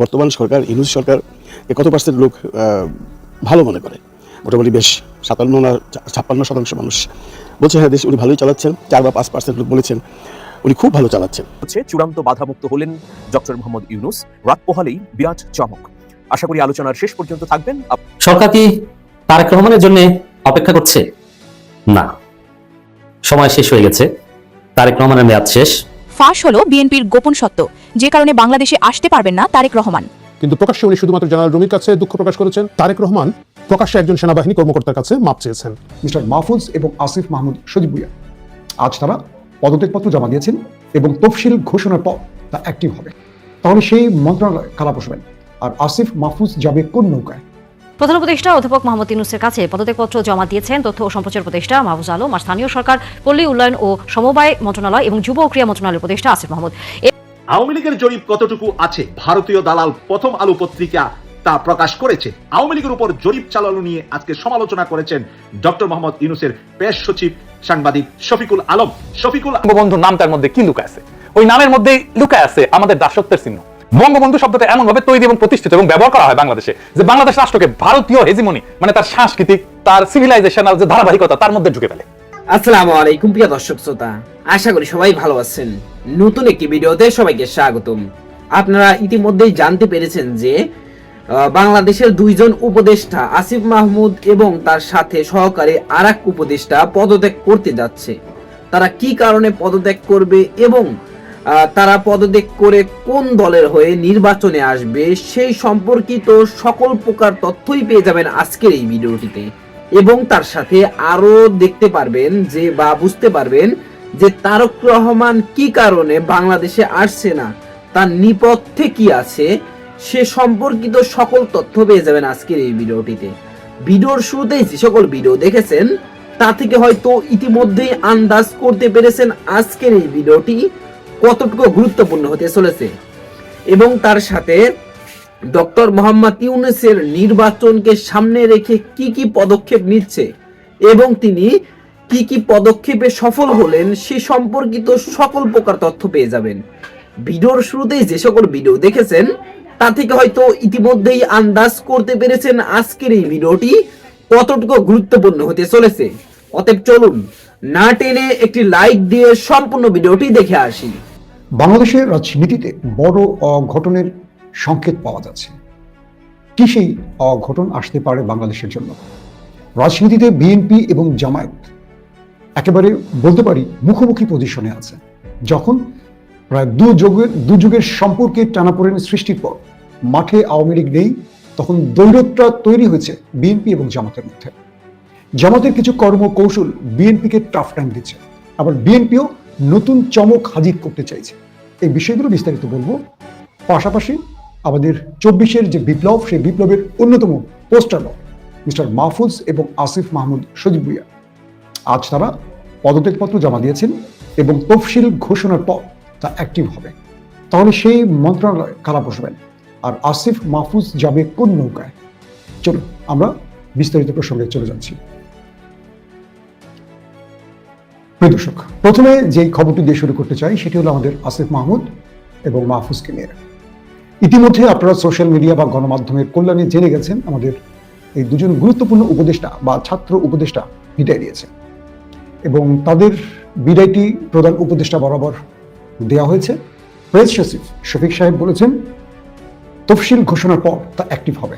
বর্তমান সরকার ইউনুস সরকার এ কত পার্সেন্ট লোক ভালো মনে করে? মোটামুটি বেশ সাতান্ন না ছাপ্পান্ন শতাংশ মানুষ বলছে হ্যাঁ দেশ উনি ভালোই চালাচ্ছেন চার বা পাঁচ পার্সেন্ট লোক বলেছেন উনি খুব ভালো চালাচ্ছেন। হচ্ছে চূড়ান্ত বাধামুক্ত হলেন ডক্টর মোহাম্মদ ইউনুস রাত পোহালেই বিরাট চমক। আশা করি আলোচনার শেষ পর্যন্ত থাকবেন। সরকার কি তারেক রহমানের জন্য অপেক্ষা করছে? না। সময় শেষ হয়ে গেছে। তারেক রহমানের মেয়াদ শেষ। ফাঁস হলো বিএনপির গোপন সত্য। যে কারণে বাংলাদেশে আসতে পারবেন না তারেক রহমান। কিন্তু প্রকাশ্যে উনি শুধুমাত্র জেনারেল রুমির কাছে দুঃখ প্রকাশ করেছেন। তারেক রহমান প্রকাশ্যে একজন সেনাবাহিনী কর্মকর্তার কাছে মাপ চেয়েছেন। মিস্টার মাহফুজ এবং আসিফ মাহমুদ সজিব ভুইয়া। আজ তারা পদত্যাগপত্র জমা দিয়েছেন এবং তফসিল ঘোষণার পর তা অ্যাক্টিভ হবে। তাহলে সেই মন্ত্রণালয় কারা বসবেন। আর আসিফ মাহফুজ যাবে কোন নৌকায়? প্রধান উপদেষ্টা অধ্যাপক মোহাম্মদ ইউনুসের কাছে পদত্যাগপত্র জমা দিয়েছেন তথ্য ও সম্প্রচার উপদেষ্টা মাহফুজ আলম আর স্থানীয় সরকার পল্লী উন্নয়ন ও সমবায় মন্ত্রণালয় এবং যুব ও ক্রীড়া মন্ত্রণালয়ের উপদেষ্টা আসিফ মাহমুদ। আওয়ামী লীগের জরিপ কতটুকু আছে? ভারতীয় দালাল প্রথম আলো পত্রিকা তা প্রকাশ করেছে। আওয়ামী লীগের উপর জরিপ চালানো নিয়ে আজকে সমালোচনা করেছেন ডক্টর মোহাম্মদ ইউনুসের পেশ সচিব সাংবাদিক শফিকুল আলম। শফিকুল বঙ্গবন্ধু নামটার মধ্যে কি লুকায় আছে? ওই নামের মধ্যেই লুকায় আছে আমাদের দাসত্বের চিহ্ন। বঙ্গবন্ধু শব্দটা এমন ভাবে তৈরি এবং প্রতিষ্ঠিত এবং ব্যবহার করা হয় বাংলাদেশে যে বাংলাদেশ রাষ্ট্রকে ভারতীয় হেজিমনি মানে তার সাংস্কৃতিক, তার সিভিলাইজেশনাল যে ধারাবাহিকতা, তার মধ্যে ঢুকে ফেলে। আসসালামু আলাইকুম, প্রিয় দর্শক শ্রোতা। আশা করি সবাই ভালো আছেন। নতুন একটি ভিডিওতে সবাইকে স্বাগতম। আপনারা ইতিমধ্যেই জানতে পেরেছেন যে বাংলাদেশের দুইজন উপদেষ্টা, আসিফ মাহমুদ এবং তার সাথে সহকারী আরেক উপদেষ্টা পদত্যাগ করতে যাচ্ছে। তারা কি কারণে পদত্যাগ করবে এবং তারা পদত্যাগ করে কোন দলের হয়ে নির্বাচনে আসবে সেই সম্পর্কিত সকল প্রকার তথ্যই পেয়ে যাবেন আজকের এই ভিডিওটিতে। এবং তার সাথে আরও দেখতে পারবেন যে বা বুঝতে পারবেন যে তারক রহমান কি কারণে বাংলাদেশে আসছে না, তার নিপথ্যে কি আছে, সে সম্পর্কিত সকল তথ্য পেয়ে যাবেন আজকের এই ভিডিওটিতে। ভিডিওর শুরুতেই যে সকল ভিডিও দেখেছেন, তা থেকে হয়তো ইতিমধ্যেই আন্দাজ করতে পেরেছেন আজকের এই ভিডিওটি। কতটুকু গুরুত্বপূর্ণ হতে চলেছে। এবং তার সাথে ডক্টর মোহাম্মদ ইউনুসের নির্বাচনকে সামনে রেখে কি কি পদক্ষেপ নিচ্ছে এবং তিনি কি কি পদক্ষেপে সফল হলেন সে সম্পর্কিত সকল প্রকার তথ্য পেয়ে যাবেন। ভিডিওর শুরুতেই যে সকল ভিডিও দেখেছেন, তা থেকে হয়তো ইতিমধ্যেই আন্দাজ করতে পেরেছেন আজকের এই ভিডিওটি কতটুকু গুরুত্বপূর্ণ হতে চলেছে। অতএব চলুন, না টেনে একটি লাইক দিয়ে সম্পূর্ণ ভিডিওটি দেখে আসি। বাংলাদেশের রাজনীতিতে বড় অঘটনের সংকেত পাওয়া যাচ্ছে। কি সেই অঘটন আসতে পারে বাংলাদেশের জন্য? রাজনীতিতে বিএনপি এবং জামায়াত একেবারে বলতে পারি মুখোমুখি পজিশনে আছে। যখন প্রায় দু যুগের দু যুগের সম্পর্কে টানাপোড়েন সৃষ্টির পর মাঠে আওয়ামী লীগ নেই, তখন দৈরতটা তৈরি হয়েছে বিএনপি এবং জামাতের মধ্যে। জামাতের কিছু কর্মকৌশল বিএনপিকে টাফ টাইম দিচ্ছে। আবার বিএনপিও নতুন চমক হাজির করতে চাইছে। এই বিষয়গুলো বিস্তারিত বলব। পাশাপাশি আমাদের চব্বিশের যে বিপ্লব, সেই বিপ্লবের অন্যতম পোস্টার মিস্টার মাহফুজ এবং আসিফ মাহমুদ সজিব ভুইয়া। আজ তারা পদত্যাগপত্র জমা দিয়েছেন এবং তফসিল ঘোষণার পর তা অ্যাক্টিভ হবে। তাহলে সেই মন্ত্রণালয় কারা বসবেন? আর আসিফ মাহফুজ যাবে কোন নৌকায়? চলুন, আমরা বিস্তারিত প্রসঙ্গে চলে যাচ্ছি। প্রিয় দর্শক, প্রথমে যেই খবরটি দিয়ে শুরু করতে চাই, সেটি হলো আমাদের আসিফ মাহমুদ এবং মাহফুজকে নিয়ে। ইতিমধ্যে আপনারা সোশ্যাল মিডিয়া বা গণমাধ্যমের কল্যাণে জেনে গেছেন আমাদের এই দুজন গুরুত্বপূর্ণ উপদেষ্টা বা ছাত্র উপদেষ্টা বিদায় দিয়েছে এবং তাদের বিদায়টি প্রধান উপদেষ্টা বরাবর দেওয়া হয়েছে। প্রেস সচিব শফিক সাহেব বলেছেন, তফসিল ঘোষণার পর তা অ্যাক্টিভ হবে।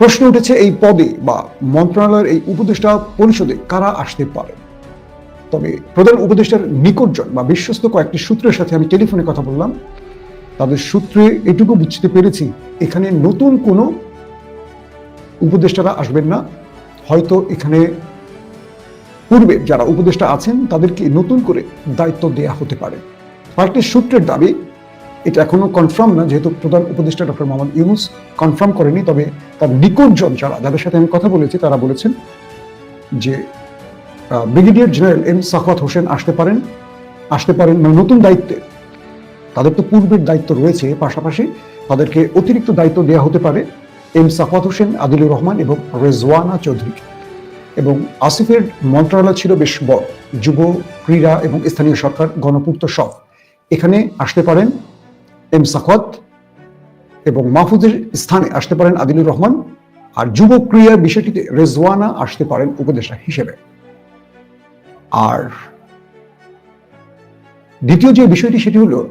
প্রশ্ন উঠেছে, এই পদে বা মন্ত্রণালয়ের এই উপদেষ্টা পরিষদে কারা আসতে পারে? তবে প্রধান উপদেষ্টার নিকটজন বা বিশ্বস্ত কয়েকটি সূত্রের সাথে আমি টেলিফোনে কথা বললাম। তাদের সূত্রে এটুকু বুঝতে পেরেছি, এখানে নতুন কোনো উপদেষ্টারা আসবেন না। হয়তো এখানে পূর্বে যারা উপদেষ্টা আছেন, তাদেরকে নতুন করে দায়িত্ব দেয়া হতে পারে। কয়েকটি সূত্রের দাবি, এটা এখনও কনফার্ম না, যেহেতু প্রধান উপদেষ্টা ডক্টর মোহাম্মদ ইউনুস কনফার্ম করেনি, তবে তার নিকটজন যারা, যাদের সাথে আমি কথা বলেছি, তারা বলেছেন যে brigadier general M Sakhawat Hossain আসতে পারেন। আসতে পারেন মানে নতুন দায়িত্বে। তাদের তো পূর্বের দায়িত্ব রয়েছে, পাশাপাশি তাদেরকে অতিরিক্ত দায়িত্ব দেওয়া হতে পারে এম সাখাওয়াত হোসেন, আদিলুর রহমান এবং রেজওয়ানা চৌধুরী। এবং আসিফের মন্ত্রণালয় ছিল বেশ বড়, যুব, ক্রীড়া এবং স্থানীয় সরকার, গণপূর্ত সব। এখানে আসতে পারেন এম সাখাওয়াত এবং মাহফুজের স্থানে আসতে পারেন আদিলুর রহমান। আর যুব ক্রিয়া বিষয়টিতে রেজওয়ানা আসতে পারেন উপদেষ্টা হিসেবে। আর। দ্বিতীয় যে বিষয়টি, সেটি হলো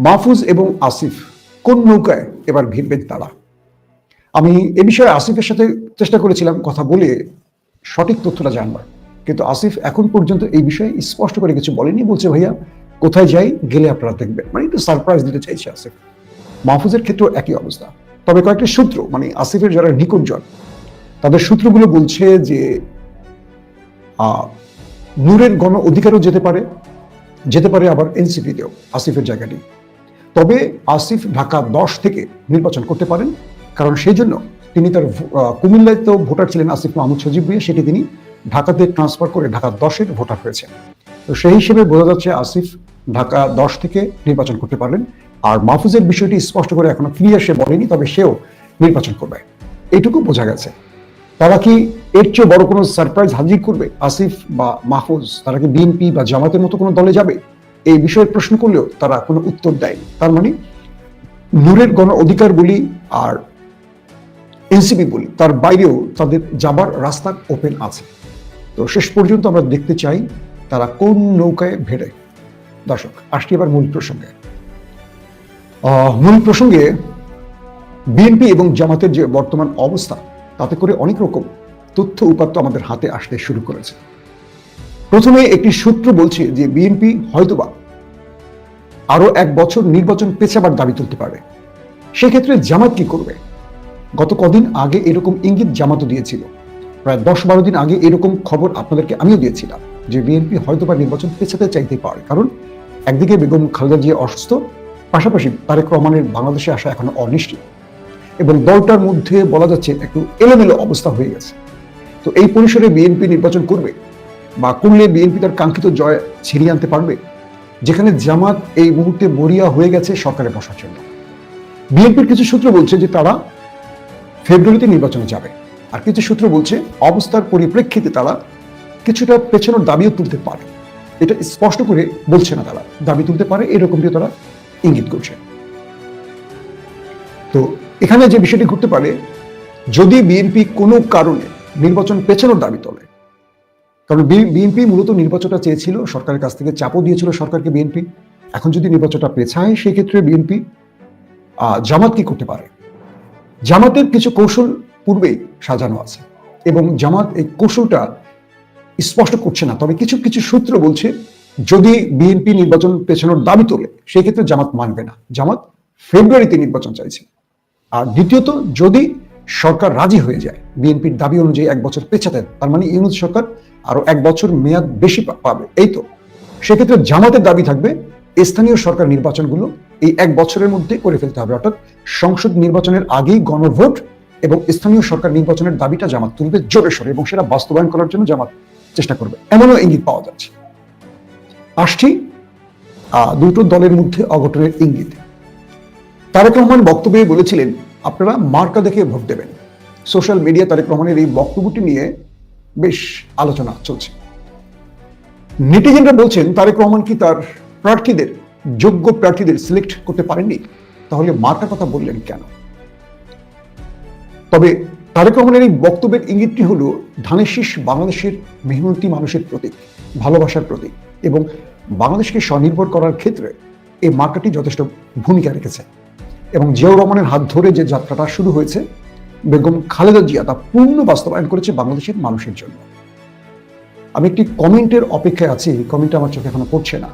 মাহফুজ এবং আসিফ কোন নৌকায় এবার ভিড়বেন তারা? আমি এ বিষয়ে আসিফের সাথে চেষ্টা করেছিলাম কথা বলে সঠিক তথ্যটা জানবার। কিন্তু আসিফ এখন পর্যন্ত এই বিষয়ে স্পষ্ট করে কিছু বলেনি। বলছে, ভাইয়া, কোথায় যাই, গেলে আপনারা দেখবেন। মানে একটু সারপ্রাইজ দিতে চাইছে আসিফ। মাহফুজের ক্ষেত্রেও একই অবস্থা। তবে কয়েকটি সূত্র মানে আসিফের যারা নিকটজন তাদের সূত্রগুলো বলছে যে নূরের গণ অধিকারও যেতে পারে যেতে পারে আবার এনসিপিতেও, আসিফের জায়গাটি। তবে আসিফ ঢাকা দশ থেকে নির্বাচন করতে পারেন, কারণ সেই জন্য তিনি তার কুমিল্লায় তো ভোটার ছিলেন আসিফ মাহমুদ সজিব ভুইয়া সেটি তিনি ঢাকাতে ট্রান্সফার করে ঢাকা দশের ভোটার হয়েছে তো সেই হিসেবে বোঝা যাচ্ছে আসিফ ঢাকা দশ থেকে নির্বাচন করতে পারেন আর মাহফুজের বিষয়টি স্পষ্ট করে এখনও ক্লিয়ার সে বলেনি, তবে সেও নির্বাচন করবে। এইটুকু বোঝা গেছে। তারা কি এর চেয়ে বড় কোনো সারপ্রাইজ হাজির করবে? আসিফ বা মাহফুজ, তারা কি বিএনপি বা জামাতের মতো কোনো দলে যাবে? এই বিষয়ে প্রশ্ন করলেও তারা কোনো উত্তর দেয়নি। তার মানে নূরের গণ অধিকার বলি আর এনসিপি বলি, তার বাইরেও তাদের যাবার রাস্তা ওপেন আছে। তো শেষ পর্যন্ত আমরা দেখতে চাই তারা কোন নৌকায় ভেড়ে। দর্শক, আসছি এবার মূল প্রসঙ্গে। মূল প্রসঙ্গে বিএনপি এবং জামাতের যে বর্তমান অবস্থা তাতে করে অনেক রকম তথ্য উপাত্ত আমাদের হাতে আসতে শুরু করেছে। প্রথমে একটি সূত্র বলছে যে বিএনপি হয়তোবা আরও এক বছর নির্বাচন পেছাবার দাবি তুলতে পারে। সেক্ষেত্রে জামাত কি করবে? গত কদিন আগে এরকম ইঙ্গিত জামাতও দিয়েছিল। প্রায় দশ বারো দিন আগে এরকম খবর আপনাদেরকে আমিও দিয়েছিলাম যে বিএনপি হয়তোবা নির্বাচন পেছাতে চাইতে পারে। কারণ একদিকে বেগম খালেদা জিয়া অসুস্থ, পাশাপাশি তারেক রহমানের বাংলাদেশে আসা এখনও অনিশ্চিত। এবং দলটার মধ্যে বলা যাচ্ছে একটু এলোমেলো অবস্থা হয়ে গেছে। তো এই পরিসরে বিএনপি নির্বাচন করবে বা করলে বিএনপি তার কাঙ্ক্ষিত জয় ছিনিয়ে আনতে পারবে, যেখানে জামাত এই মুহূর্তে মরিয়া হয়ে গেছে সরকারে বসার জন্য। বিএনপির কিছু সূত্র বলছে যে তারা ফেব্রুয়ারিতে নির্বাচনে যাবে, আর কিছু সূত্র বলছে অবস্থার পরিপ্রেক্ষিতে তারা কিছুটা পেছানোর দাবিও তুলতে পারে। এটা স্পষ্ট করে বলছে না তারা, দাবি তুলতে পারে এরকমটি তারা ইঙ্গিত করছে। তো এখানে যে বিষয়টি ঘটতে পারে, যদি বিএনপি কোনো কারণে নির্বাচন পেছানোর দাবি তোলে, কারণ বিএনপি মূলত নির্বাচনটা চেয়েছিল, সরকারের কাছ থেকে চাপও দিয়েছিল সরকারকে বিএনপি। এখন যদি নির্বাচনটা পেছায় সেই ক্ষেত্রে বিএনপি জামাত কি করতে পারে? জামাতের কিছু কৌশল পূর্বেই সাজানো আছে এবং জামাত এই কৌশলটা স্পষ্ট করছে না। তবে কিছু কিছু সূত্র বলছে, যদি বিএনপি নির্বাচন পেছানোর দাবি তোলে সেই ক্ষেত্রে জামাত মানবে না। জামাত ফেব্রুয়ারিতে নির্বাচন চাইছে। আর দ্বিতীয়ত, যদি সরকার রাজি হয়ে যায়, বিএনপির দাবি অনুযায়ী এক বছর পেছাতে, তার মানে ইউনুস সরকার আরও এক বছর মেয়াদ বেশি পাবে। এই তো। সেক্ষেত্রে জামাতের দাবি থাকবে, স্থানীয় সরকার নির্বাচনগুলো এই এক বছরের মধ্যে করে ফেলতে হবে, অর্থাৎ সংসদ নির্বাচনের আগেই গণভোট এবং স্থানীয় সরকার নির্বাচনের দাবিটা জামাত তুলবে জোরে সোরে এবং সেটা বাস্তবায়ন করার জন্য জামাত চেষ্টা করবে। এমনও ইঙ্গিত পাওয়া যাচ্ছে। আসছি দুটো দলের মধ্যে অঘটনের ইঙ্গিত। তারেক রহমান বক্তব্যে বলেছিলেন, আপনারা মার্কা দেখে ভোট দেবেন। সোশ্যাল মিডিয়া তারেক রহমানের এই বক্তব্যটি নিয়ে বেশ আলোচনা চলছে। নেটিজেনরা বলছেন, তারেক রহমান কি তার প্রার্থীদের, যোগ্য প্রার্থীদের সিলেক্ট করতে পারেননি? তাহলে মার্কার কথা বললেন কেন? তবে তারেক রহমানের এই বক্তব্যের ইঙ্গিতটি হলো ধানের শীষ বাংলাদেশের মেহনতি মানুষের প্রতীক, ভালোবাসার প্রতীক এবং বাংলাদেশকে স্বনির্ভর করার ক্ষেত্রে এই মার্কাটি যথেষ্ট ভূমিকা রেখেছে। এবং জিয়াউর রহমানের হাত ধরে যে যাত্রাটা শুরু হয়েছে, বেগম খালেদা জিয়া তা পূর্ণ বাস্তবায়ন করেছে বাংলাদেশের মানুষের জন্য। আমি একটি কমেন্টের অপেক্ষায় আছি কমেন্টটা আমার চোখে এখনও পড়ছে না।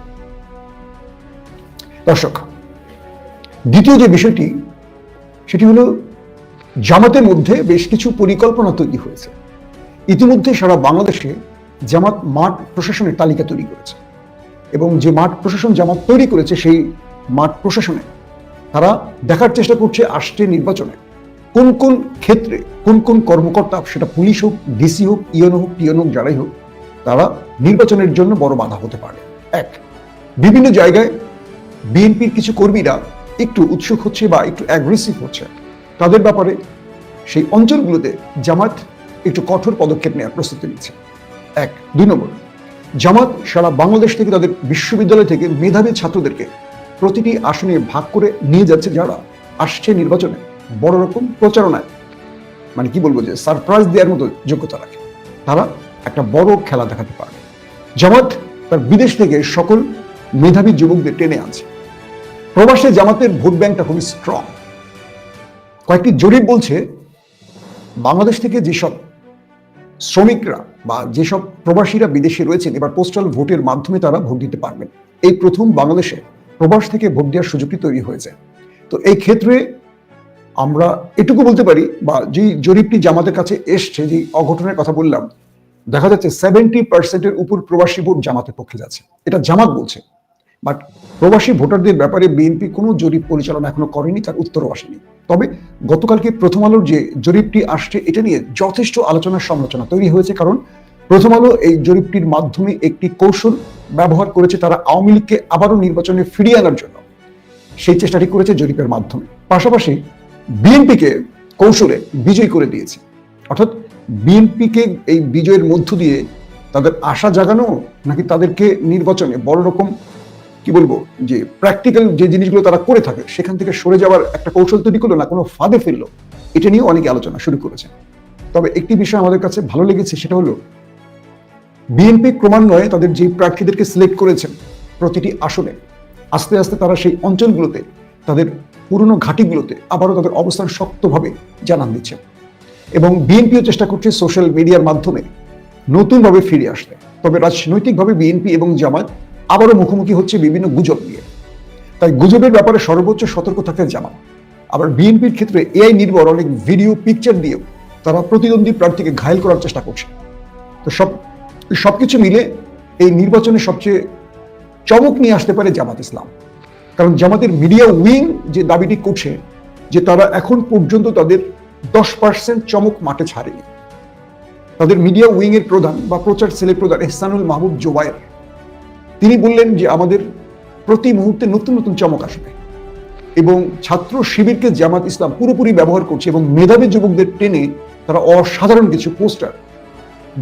দর্শক, দ্বিতীয় যে বিষয়টি, সেটি হলো জামাতের মধ্যে বেশ কিছু পরিকল্পনা তৈরি হয়েছে। ইতিমধ্যে সারা বাংলাদেশে জামাত মাঠ প্রশাসনের তালিকা তৈরি করেছে এবং যে মাঠ প্রশাসন জামাত তৈরি করেছে, সেই মাঠ প্রশাসনে তারা দেখার চেষ্টা করছে আসছে নির্বাচনে। কোন কোন ক্ষেত্রে, কোন কোন কর্মকর্তা, সেটা পুলিশ হোক ডিসি হোক ইয়ন হোক টিয়ন হোক, যারাই হোক, তারা নির্বাচনের জন্য বড় বাধা হতে পারে। এক, বিভিন্ন জায়গায় বিএনপির কিছু কর্মীরা একটু উৎসুক হচ্ছে বা একটু অ্যাগ্রেসিভ হচ্ছে। তাদের ব্যাপারে সেই অঞ্চলগুলোতে জামাত একটু কঠোর পদক্ষেপ নেওয়ার প্রস্তুতি নিচ্ছে। এক, দুই নম্বর জামাত সারা বাংলাদেশ থেকে তাদের বিশ্ববিদ্যালয় থেকে মেধাবী ছাত্রদেরকে প্রতিটি আসনে ভাগ করে নিয়ে যাচ্ছে যারা আসছে নির্বাচনে বড় রকম প্রচারণায়। মানে কি বলব যে সারপ্রাইজ দেওয়ার মতো যোগ্যতা রাখে। তারা একটা বড় খেলা দেখাতে পারবে। জামাত তার বিদেশ থেকে সকল মেধাবী যুবকদের টেনে আনছে। প্রবাসে জামাতের ভোট ব্যাংকটা খুবই স্ট্রং কয়েকটি জরিপ বলছে, বাংলাদেশ থেকে যেসব শ্রমিকরা বা যেসব প্রবাসীরা বিদেশে রয়েছেন, এবার পোস্টাল ভোটের মাধ্যমে তারা ভোট দিতে পারবেন। এই প্রথম বাংলাদেশে প্রবাস থেকে ভোট দেওয়ার সুযোগটি তৈরি হয়েছে। তো এই ক্ষেত্রে আমরা এটুকু বলতে পারি বা যেই জরিপটি জামাতের কাছে এসছে যে অঘটনের কথা বললাম, দেখা যাচ্ছে সেভেন্টি পার্সেন্টের উপর প্রবাসী ভোট জামাতের পক্ষে যাচ্ছে। এটা জামাত বলছে। বাট প্রবাসী ভোটারদের ব্যাপারে বিএনপি কোনো জরিপ পরিচালনা এখনও করেনি, তার উত্তরও আসেনি। তবে গতকালকে প্রথম আলোর যে জরিপটি আসছে, এটা নিয়ে যথেষ্ট আলোচনার সমালোচনা তৈরি হয়েছে। কারণ প্রথম আলো এই জরিপটির মাধ্যমে একটি কৌশল ব্যবহার করেছে তারা আওয়ামী লীগকে আবারও নির্বাচনে ফিরিয়ে আনার জন্য। সেই চেষ্টাটি করেছে জরিপের মাধ্যমে। পাশাপাশি বিএনপিকে কৌশলে বিজয় করে দিয়েছে। অর্থাৎ বিএনপিকে এই বিজয়ের মধ্য দিয়ে তাদের আশা জাগানো নাকি তাদেরকে নির্বাচনে বড় রকম কি বলব, যে প্র্যাকটিক্যাল যে জিনিসগুলো তারা করে থাকে, সেখান থেকে সরে যাওয়ার একটা কৌশল তৈরি করল না, কোনো ফাঁদে ফেলল। এটা নিয়ে অনেকে আলোচনা শুরু করেছে। তবে একটি বিষয় আমাদের কাছে ভালো লেগেছে, সেটা হলো বিএনপি ক্রমান্বয়ে তাদের যে প্রার্থীদেরকে সিলেক্ট করেছেন প্রতিটি আসনে, আস্তে আস্তে তারা সেই অঞ্চলগুলোতে, তাদের পুরনো ঘাঁটিগুলোতে আবারও তাদের অবস্থান শক্তভাবে জানান দিচ্ছে এবং বিএনপিও চেষ্টা করছে সোশ্যাল মিডিয়ার মাধ্যমে নতুনভাবে ফিরে আসতে। তবে রাজনৈতিকভাবে বিএনপি এবং জামাত আবারও মুখোমুখি হচ্ছে বিভিন্ন গুজব নিয়ে। তাই গুজবের ব্যাপারে সর্বোচ্চ সতর্ক থাকে জামাত আবার বিএনপির ক্ষেত্রে এআই নির্ভর অনেক ভিডিও পিকচার দিয়েও তারা প্রতিদ্বন্দ্বী প্রার্থীকে ঘায়ল করার চেষ্টা করছে। তো সব সবকিছু মিলে এই নির্বাচনে সবচেয়ে চমক নিয়ে আসতে পারে জামাত ইসলাম। কারণ জামাতের মিডিয়া উইং যে দাবিটি করছে, যে তারা এখন পর্যন্ত তাদের দশ পার্সেন্ট চমক মাঠে ছাড়েনি। তাদের মিডিয়া উইং এর প্রধান বা প্রচার সেলের প্রধান এহসানুল মাহবুব জোবায়ের, তিনি বললেন যে আমাদের প্রতি মুহূর্তে নতুন নতুন চমক আসবে এবং ছাত্র শিবিরকে জামাত ইসলাম পুরোপুরি ব্যবহার করছে এবং মেধাবী যুবকদের টেনে তারা অসাধারণ কিছু পোস্টার,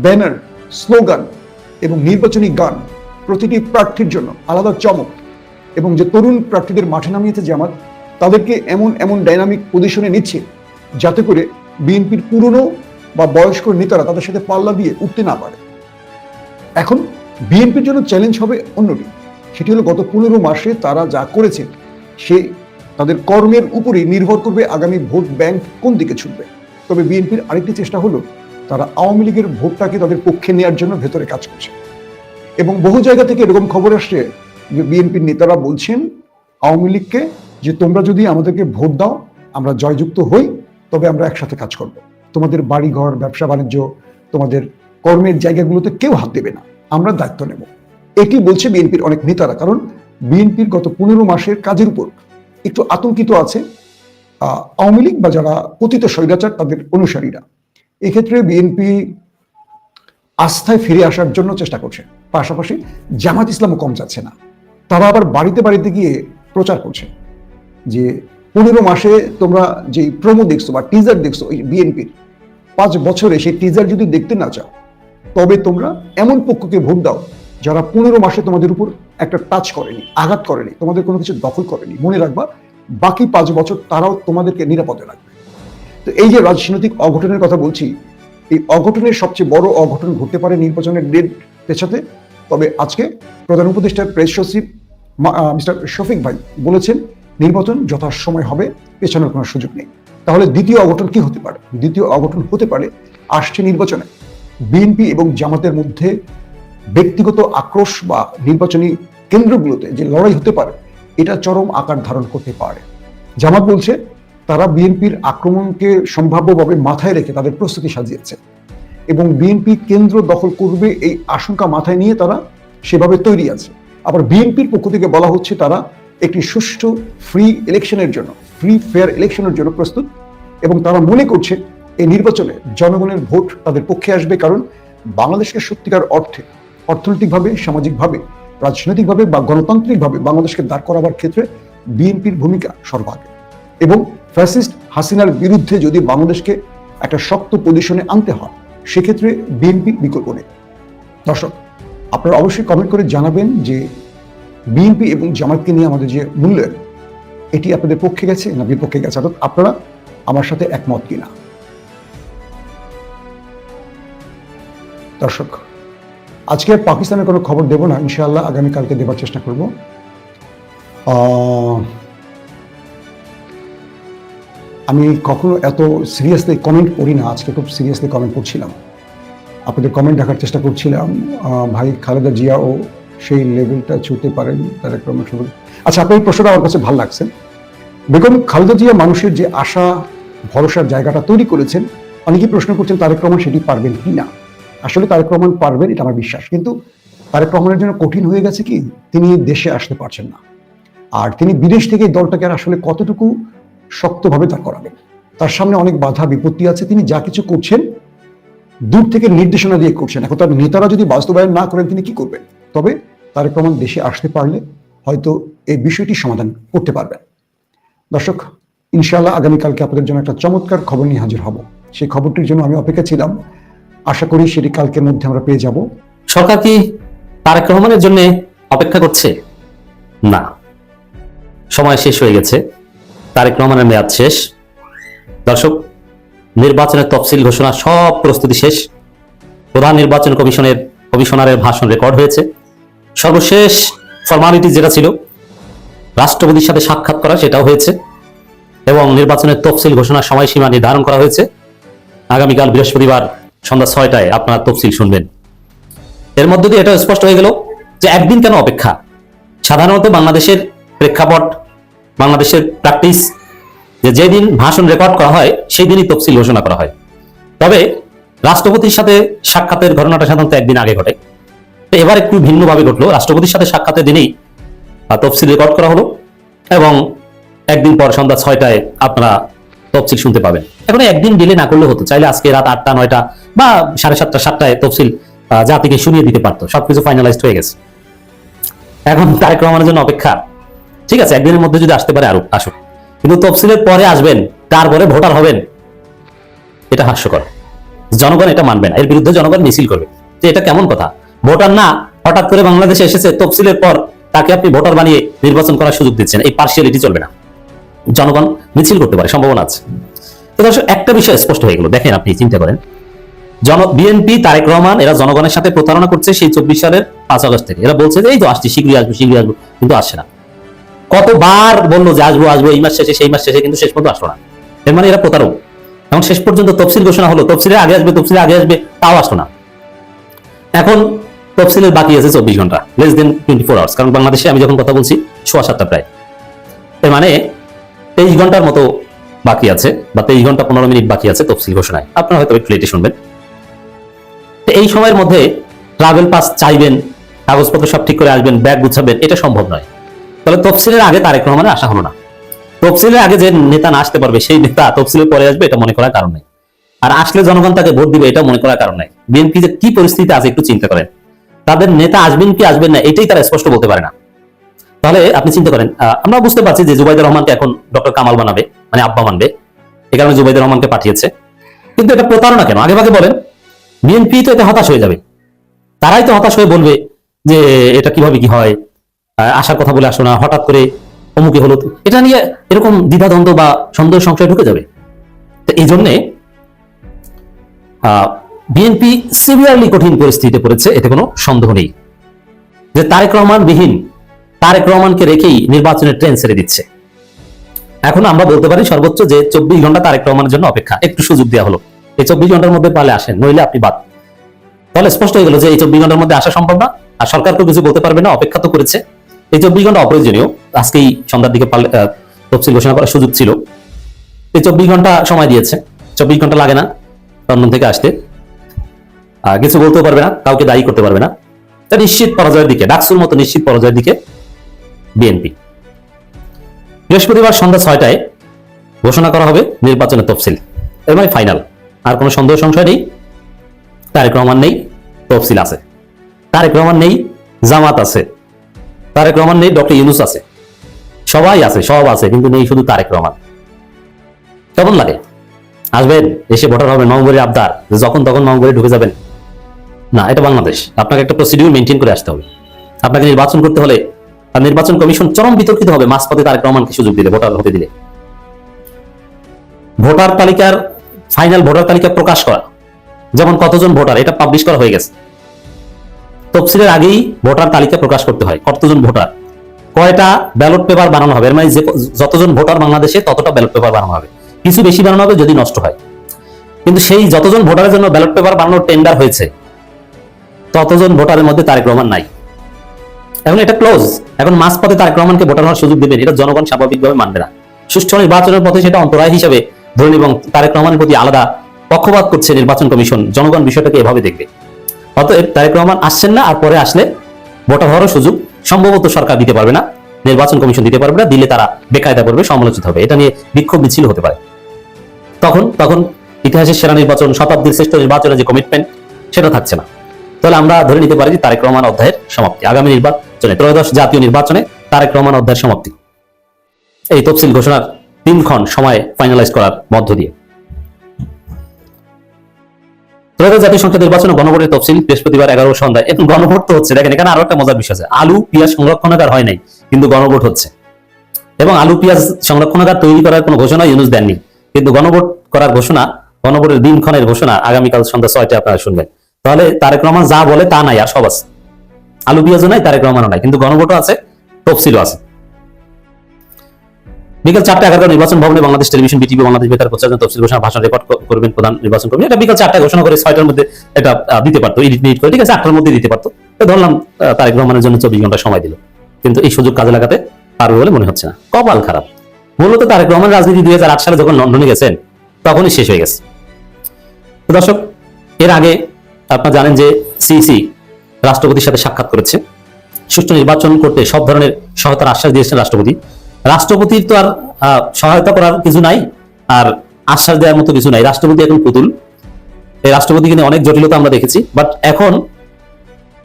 ব্যানার স্লোগান এবং নির্বাচনী গান প্রতিটি প্রার্থীর জন্য আলাদা চমক এবং যে তরুণ প্রার্থীদের মাঠে নামিয়েছে জামাত, তাদেরকে এমন এমন ডাইনামিক পজিশনে নিচ্ছে যাতে করে বিএনপির পুরনো বা বয়স্ক নেতারা তাদের সাথে পাল্লা দিয়ে উঠতে না পারে। এখন বিএনপির জন্য চ্যালেঞ্জ হবে অন্যটি। সেটি হলো গত পনেরো মাসে তারা যা করেছে, সে তাদের কর্মের উপরই নির্ভর করবে আগামী ভোট ব্যাংক কোন দিকে ছুটবে। তবে বিএনপির আরেকটি চেষ্টা হলো তারা আওয়ামী লীগের ভোটটাকে তাদের পক্ষে নেওয়ার জন্য ভেতরে কাজ করছে। এবং বহু জায়গা থেকে এরকম খবর আসছে যে বিএনপির নেতারা বলছেন আওয়ামী লীগকে যে তোমরা যদি আমাদেরকে ভোট দাও, আমরা জয়যুক্ত হই, তবে আমরা একসাথে কাজ করব। তোমাদের বাড়ি ঘর ব্যবসা বাণিজ্য, তোমাদের কর্মের জায়গাগুলোতে কেউ হাত দেবে না। আমরা দায়িত্ব নেব। এটি বলছে বিএনপির অনেক নেতারা। কারণ বিএনপির গত পনেরো মাসের কাজের উপর একটু আতঙ্কিত আছে আওয়ামী লীগ বা যারা কথিত স্বৈরাচার, তাদের অনুসারীরা। এক্ষেত্রে বিএনপি আস্থায় ফিরে আসার জন্য চেষ্টা করছে। পাশাপাশি জামাত ইসলামও কম যাচ্ছে না। তারা আবার বাড়িতে বাড়িতে গিয়ে প্রচার করছে যে পনেরো মাসে তোমরা যে প্রোমো দেখছ বা টিজার দেখছ ওই বিএনপির, পাঁচ বছরে সেই টিজার যদি দেখতে না চাও, তবে তোমরা এমন পক্ষকে ভোট দাও যারা পনেরো মাসে তোমাদের উপর একটা টাচ করেনি, আঘাত করেনি, তোমাদের কোনো কিছু দখল করেনি। মনে রাখবা, বাকি পাঁচ বছর তারাও তোমাদেরকে নিরাপদে রাখবে। তো এই যে রাজনৈতিক অঘটনের কথা বলছি, এই অঘটনের সবচেয়ে বড় অঘটন ঘটতে পারে নির্বাচনের ডেট পেছাতে। তবে আজকে প্রধান উপদেষ্টা প্রেস সচিব মিস্টার শফিক ভাই বলেছেন, নির্বাচন যথাসময় হবে, পেছানোর কোনো সুযোগ নেই। তাহলে দ্বিতীয় অঘটন কি হতে পারে? দ্বিতীয় অঘটন হতে পারে, আসছে নির্বাচনে। বিএনপি এবং জামাতের মধ্যে ব্যক্তিগত আক্রোশ বা নির্বাচনী কেন্দ্রগুলোতে যে লড়াই হতে পারে, এটা চরম আকার ধারণ করতে পারে। জামাত বলছে তারা বিএনপির আক্রমণকে সম্ভাব্যভাবে মাথায় রেখে তাদের প্রস্তুতি সাজিয়েছে। এবং বিএনপি কেন্দ্র দখল করবে এই আশঙ্কা মাথায় নিয়ে তারা সেভাবে তৈরি আছে। আবার বিএনপির পক্ষ থেকে বলা হচ্ছে তারা একটি সুষ্ঠু ফ্রি ইলেকশনের জন্য ফ্রি ফেয়ার ইলেকশনের জন্য প্রস্তুত। এবং তারা মনে করছে এই নির্বাচনে জনগণের ভোট তাদের পক্ষে আসবে কারণ বাংলাদেশকে সত্যিকার অর্থে অর্থনৈতিকভাবে, সামাজিকভাবে, রাজনৈতিকভাবে বা গণতান্ত্রিকভাবে বাংলাদেশকে দাঁড় করাবার ক্ষেত্রে বিএনপির ভূমিকা সর্বাগে এবং ফ্যাসিস্ট হাসিনার বিরুদ্ধে যদি বাংলাদেশকে একটা শক্ত পজিশনে আনতে হয়, সেক্ষেত্রে বিএনপি বিকল্প নেই। দর্শক, আপনারা অবশ্যই কমেন্ট করে জানাবেন যে বিএনপি এবং জামাতকে নিয়ে আমাদের যে মূল্যায়ন, এটি আপনাদের পক্ষে গেছে না বিপক্ষে গেছে? অর্থাৎ আপনারা আমার সাথে একমত কিনা? দর্শক, আজকে আর পাকিস্তানের কোনো খবর দেব না। ইনশাআল্লাহ আগামীকালকে দেবার চেষ্টা করব। আমি কখনো এত সিরিয়াসলি কমেন্ট করি না। আজকে খুব সিরিয়াসলি কমেন্ট করছিলাম। আপনাদের কমেন্ট দেখার চেষ্টা করছিলাম। ভাই খালেদা জিয়াও সেই লেভেলটা ছুঁতে পারেন রহমান শুভ আচ্ছা আপনার এই প্রশ্নটা আমার কাছে ভালো লাগছে। বেগম খালেদা জিয়া মানুষের যে আশা, ভরসার জায়গাটা তৈরি করেছেন, অনেকেই প্রশ্ন করছেন তারেক রহমান সেটি পারবেন কি না? আসলে তারেক রহমান পারবেন, এটা আমার বিশ্বাস। কিন্তু তারেক রহমানের জন্য কঠিন হয়ে গেছে কি? তিনি দেশে আসতে পারছেন না। আর তিনি বিদেশ থেকে দলটাকে আর আসলে কতটুকু শক্তভাবে দাঁড় করাবেন তার সামনে অনেক বাধা, বিপত্তি আছে, তিনি যা কিছু করছেন, দূর থেকে নির্দেশনা দিয়ে করছেন। এখন তার নেতারা যদি বাস্তবায়ন না করেন, তিনি কি করবেন? তবে তারেক রহমান দেশে আসতে পারলে হয়তো এই বিষয়টি সমাধান করতে পারবেন। দর্শক, ইনশাআল্লাহ আগামীকালকে আপনাদের জন্য একটা চমৎকার খবর নিয়ে হাজির হব। সেই খবরটির জন্য আমি অপেক্ষা ছিলাম। আশা করি সেটি কালকের মধ্যে আমরা পেয়ে যাব। সরকার কি তারেক রহমানের জন্য অপেক্ষা করছে? না। সময় শেষ হয়ে গেছে। তারেক রহমানের মেয়াদ শেষ। দর্শক নির্বাচনের তফসিল ঘোষণা, সব প্রস্তুতি শেষ। প্রধান নির্বাচন কমিশনের কমিশনারের ভাষণ রেকর্ড হয়েছে। সর্বশেষ ফর্মালিটি যেটা ছিল, রাষ্ট্রপতির সাথে সাক্ষাৎ করা, সেটাও হয়েছে। এবং নির্বাচনের তফসিল ঘোষণার সময়সীমা নির্ধারণ করা হয়েছে। আগামীকাল বৃহস্পতিবার সন্ধ্যা ছয়টায় আপনারা তফসিল শুনবেন। এর মধ্য দিয়ে এটা স্পষ্ট হয়ে গেল যে একদিন কেন অপেক্ষা? সাধারণত বাংলাদেশের প্রেক্ষাপট বাংলাদেশের প্র্যাকটিস যে যেদিন ভাষণ রেকর্ড করা হয় সেই দিনই তফসিল ঘোষণা করা হয়। তবে রাষ্ট্রপতির সাথে সাক্ষাতের ঘটনাটা সাধারণত একদিন আগে ঘটে। এবার একটু ভিন্নভাবে ঘটলো। রাষ্ট্রপতির সাথে সাক্ষাতের দিনেই তফসিল রেকর্ড করা হলো এবং একদিন পর সন্ধ্যা ছয়টায় আপনারা তফসিল শুনতে পাবেন। এখন একদিন ডিলে না করলে হতো। চাইলে আজকে রাত আটটা, নয়টা বা সাড়ে সাতটা, সাতটায় তফসিল জাতিকে শুনিয়ে দিতে পারতো। সবকিছু ফাইনালাইজড হয়ে গেছে। এখন তারেক রহমানের জন্য অপেক্ষা। ঠিক আছে, একদিনের মধ্যে যদি আসতে পারে আরও, আসুক। কিন্তু তফসিলের পরে আসবেন, তারপরে ভোটার হবেন, এটা হাস্যকর। জনগণ এটা মানবে না, এর বিরুদ্ধে জনগণ মিছিল করবে। যে এটা কেমন কথা? ভোটার না, হঠাৎ করে বাংলাদেশে এসেছে, তফসিলের পর তাকে আপনি ভোটার বানিয়ে নির্বাচন করার সুযোগ দিচ্ছেন, এই পার্সিয়ালিটি চলবে না। জনগণ মিছিল করতে পারে, সম্ভাবনা আছে। তো দর্শক, একটা বিষয় স্পষ্ট হয়ে গেল, দেখেন আপনি, চিন্তা করেন। জন, বিএনপি, তারেক রহমান, এরা জনগণের সাথে প্রতারণা করছে সেই চব্বিশ সালের পাঁচ আগস্ট থেকে। এরা বলছে যে, এই তো আসছি, শীঘ্রই আসব শীঘ্রই আসব। কিন্তু আসছে না। কতবার বলল যে আসব আসব, এই মাস শেষে, সেই মাস শেষে, কিন্তু শেষ পর্যন্ত আসলো না। এর মানে এরা প্রতারক। এখন শেষ পর্যন্ত তফসিল ঘোষণা হলো, তফসিলের আগে আসবে, তফসিলের আগে আসবে, তাও আসলো না। এখন তফসিলের বাকি আছে চব্বিশ ঘণ্টা less than twenty four hours কারণ বাংলাদেশে আমি যখন কথা বলছি, সোয়া সাতটা প্রায়। এর মানে তেইশ ঘণ্টার মতো বাকি আছে, বা তেইশ ঘণ্টা পনেরো মিনিট বাকি আছে তফসিল ঘোষণায়। আপনারা হয়তো একটু লেটে শুনবেন। তো এই সময়ের মধ্যে ট্রাভেল পাস চাইবেন, কাগজপত্র সব ঠিক করে আসবেন ব্যাগ গুছাবেন, এটা সম্ভব নয়। তাহলে তফসিলের আগে তারেক রহমানের আসা হলো না। তফসিলের আগে যে নেতা না আসতে পারবে, সেই নেতা তফসিলের পরে আসবে, এটা মনে করার কারণ নেই। আর আসলে জনগণ তাকে ভোট দিবে এটা মনে করার কারণ নাই। বিএনপি যে কি পরিস্থিতি আছে একটু চিন্তা করেন। তাদের নেতা আসবেন কি আসবেন না, এটাই তারা স্পষ্ট বলতে পারে না। তাহলে আপনি চিন্তা করেন আমরা বুঝতে পারছি যে জুবাইদুর রহমানকে এখন ডক্টর কামাল বানাবে মানে আব্বা মানবে। এ কারণে জুবাইদুর রহমানকে পাঠিয়েছে। কিন্তু এটা প্রতারণা কেন? আগে ভাগে বলেন বিএনপি তো এতে হতাশ হয়ে যাবে। তারাই তো হতাশ হয়ে বলবে যে এটা কীভাবে কি হয় আসার কথা বলে আসো না, হঠাৎ করে অমুকে হলো, এটা নিয়ে এরকম দ্বিধাদ্বন্দ্ব বা সন্দেহ সংশয় ঢুকে যাবে। তো এই জন্যে বিএনপি সিভিয়ারলি কঠিন পরিস্থিতিতে পড়েছে, এতে কোনো সন্দেহ নেই। যে তারেক রহমান বিহীন, তারেক রহমানকে রেখেই নির্বাচনের ট্রেন ছেড়ে দিচ্ছে। এখন আমরা বলতে পারি সর্বোচ্চ যে চব্বিশ ঘণ্টা তারেক রহমানের জন্য অপেক্ষা, একটু সুযোগ দেওয়া হলো। এই চব্বিশ ঘণ্টার মধ্যে পালে আসেন, নইলে আপনি বাদ। তাহলে স্পষ্ট হয়ে গেল যে এই চব্বিশ ঘণ্টার মধ্যে আসা সম্ভব না, আর সরকার তো কিছু বলতে পারবে না, অপেক্ষা তো করেছে। এই চব্বিশ ঘণ্টা অপ্রয়োজনীয়। আজকেই সন্ধ্যার দিকে তফসিল ঘোষণা করার সুযোগ ছিল। এই চব্বিশ ঘণ্টা সময় দিয়েছে। চব্বিশ ঘণ্টা লাগে না লন্ডন থেকে আসতে। কিছু বলতেও পারবে না, কাউকে দায়ী করতে পারবে না। তা নিশ্চিত পরাজয়ের দিকে, ডাকসুর মতো নিশ্চিত পরাজয়ের দিকে বিএনপি। বৃহস্পতিবার সন্ধ্যা ছয়টায় ঘোষণা করা হবে নির্বাচনের তফসিল। এর মানে ফাইনাল। আর কোনো সন্দেহ সংশয় নেই। তারেক রহমান নেই, তফসিল আছে। তারেক রহমান নেই, জামাত আছে। তারেক রহমান নেই, ডক্টর ইউনুস আছে। সবাই আছে, সব আছে, কিন্তু নেই শুধু তারেক রহমান। কেমন লাগে? আসবেন, এসে ভোটার হবে, নভেম্বরের আবদার যখন তখন নভেম্বরে ঢুকে যাবেন। না, এটা বাংলাদেশ। আপনাকে একটা প্রসিডিউর মেনটেন করে আসতে হবে। আপনাকে নির্বাচন করতে হলে, আর নির্বাচন কমিশন চরম বিতর্কিত হবে মাঝপথে তারেক রহমানকে সুযোগ দিলে ভোটার হতে দিলে ভোটার তালিকার ফাইনাল ভোটার তালিকা প্রকাশ করা। যেমন কতজন ভোটার, এটা পাবলিশ করা হয়ে গেছে। তফসিলের আগেই ভোটার তালিকা প্রকাশ করতে হয়, কতজন ভোটার? কয়টা ব্যালট পেপার বানানো হবে? এর মানে যে যতজন ভোটার বাংলাদেশে, ততটা ব্যালট পেপার বানানো হবে। কিছু বেশি বানানো হবে যদি নষ্ট হয়। কিন্তু সেই যতজন ভোটারের জন্য ব্যালট পেপার বানানোর টেন্ডার হয়েছে, ততজন ভোটারের মধ্যে তারেক রহমান নাই। এখন এটা ক্লোজ এখন মাঝপথে তারেক রহমানকে ভোটার হওয়ার সুযোগ দেবেন, এটা জনগণ স্বাভাবিকভাবে মানবে না। সুষ্ঠু নির্বাচনের পথে সেটা অন্তরায় হিসেবে ধরুন এবং তারেক রহমানের প্রতি আলাদা পক্ষপাত করছে নির্বাচন কমিশন, জনগণ বিষয়টাকে এভাবে দেখবে। অতএব তারেক রহমান আসছেন না আর পরে আসলে ভোটার হওয়ারও সুযোগ সম্ভবত সরকার দিতে পারবে না, নির্বাচন কমিশন দিতে পারবে না, দিলে তারা বেকায়দা করবে, সমালোচিত হবে। এটা নিয়ে বিক্ষোভ মিছিল হতে পারে। তখন তখন ইতিহাসের সেরা নির্বাচন, শতাব্দীর শ্রেষ্ঠ নির্বাচনের যে কমিটমেন্ট সেটা থাকছে না। তাহলে আমরা ধরে নিতে পারি যে তারেক রহমান অধ্যায়ের সমাপ্তি। আগামী নির্বাচনে, ত্রয়োদশ জাতীয় নির্বাচনে তারেক রহমান অধ্যায়ের সমাপ্তি। এই তফসিল ঘোষণার তিনক্ষণ সময় ফাইনালাইজ করার মধ্য দিয়ে। ত্রয়োদশ জাতীয় সংসদ নির্বাচন গণভোটের তফসিল বৃহস্পতিবার এগারো সন্ধ্যায়। এখন গণভোট তো হচ্ছে। দেখেন, এখানে আরও একটা মজার বিষয় আছে। আলু, পেঁয়াজ সংরক্ষণাগার হয় নাই, কিন্তু গণভোট হচ্ছে। এবং আলু, পেঁয়াজ সংরক্ষণাগার তৈরি করার কোনো ঘোষণা ইউনুস দেননি। কিন্তু গণভোট করার ঘোষণা, গণভোটের দিনক্ষণের ঘোষণা আগামীকাল সন্ধ্যা ছয়টা আপনারা শুনবেন। তাহলে তারেক রহমান যা বলে তা নাই, আর সব আছে। আলু, পেঁয়াজও নাই, তারেক রহমানও নাই, কিন্তু গণভোটও আছে, তফসিলও আছে। বিকেল চারটা এগারোটা নির্বাচন ভবনে বাংলাদেশ টেলিভিশন, বিটিভি, বাংলাদেশ বেতার প্রচার তফসিল ঘোষণা, ভাষণ রেকর্ড করবেন প্রধান নির্বাচন কর্মী। এটা বিকেল চারটা ঘোষণা করে ছয়টার মধ্যে এটা দিতে পারতো এডিট মিডিট করে, ঠিক আছে, আটটার মধ্যে দিতে পারতো। ধরলাম তারেক রহমানের জন্য চব্বিশ ঘণ্টা সময় দিল। কিন্তু এই সুযোগ কাজে লাগাতে পারবে বলে মনে হচ্ছে না। কপাল খারাপ। মূলত তারেক রহমান রাজনীতি দুই হাজার আট সালে যখন লন্ডনে গেছেন, তখনই শেষ হয়ে গেছে। দর্শক, এর আগে আপনারা জানেন যে সিসি রাষ্ট্রপতির সাথে সাক্ষাৎ করেছে। সুষ্ঠু নির্বাচন করতে সব ধরনের সহায়তার আশ্বাস দিয়েছেন রাষ্ট্রপতি। রাষ্ট্রপতির তো আর সহায়তা করার কিছু নাই, আর আশ্বাস দেওয়ার মতো কিছু নাই। রাষ্ট্রপতি এখন পুতুল। এই রাষ্ট্রপতিকে নিয়ে অনেক জটিলতা আমরা দেখেছি বাট এখন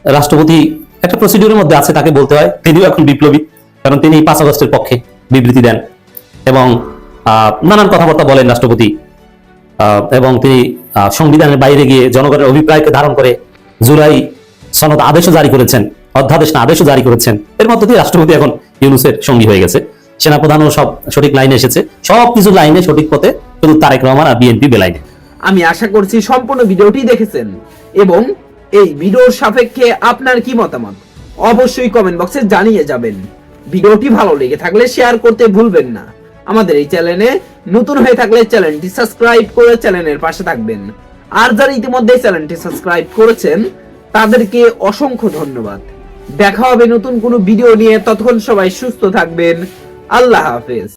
রাষ্ট্রপতি একটা প্রসিডিউরের মধ্যে আছে, তাকে বলতে হয়, তিনিও এখন বিপ্লবী, কারণ তিনি পাঁচ আগস্টের পক্ষে বিবৃতি দেন। এবং নানান কথাবার্তা বলেন রাষ্ট্রপতি এবং তিনি সংবিধানের বাইরে গিয়ে জনগণের অভিপ্রায়কে ধারণ করে জুলাই সনদ আদেশও জারি করেছেন, অধ্যাদেশ না, আদেশও জারি করেছেন। এর মধ্যে দিয়ে রাষ্ট্রপতি এখন ইউনুসের সঙ্গী হয়ে গেছে। সেনাপ্রধানও সব সঠিক লাইনে এসেছে। সব কিছু লাইনে সঠিক পথে শুধু তারেক রহমান আর বিএনপি বেলাইনে। আমি আশা করছি সম্পূর্ণ ভিডিওটি দেখেছেন এবং এই ভিডিওর সাপেক্ষে আপনার কি মতামত? অবশ্যই কমেন্ট বক্সে জানিয়ে যাবেন। ভিডিওটি ভালো লেগে থাকলে শেয়ার করতে ভুলবেন না। আমাদের এই চ্যানেলে নতুন হয়ে থাকলে চ্যানেলটি সাবস্ক্রাইব করে চ্যানেলের পাশে থাকবেন। আর যারা ইতিমধ্যে চ্যানেলটি সাবস্ক্রাইব করেছেন, তাদেরকে অসংখ্য ধন্যবাদ। দেখা হবে নতুন কোনো ভিডিও নিয়ে। ততক্ষণ সবাই সুস্থ থাকবেন। আল্লাহ হাফেজ।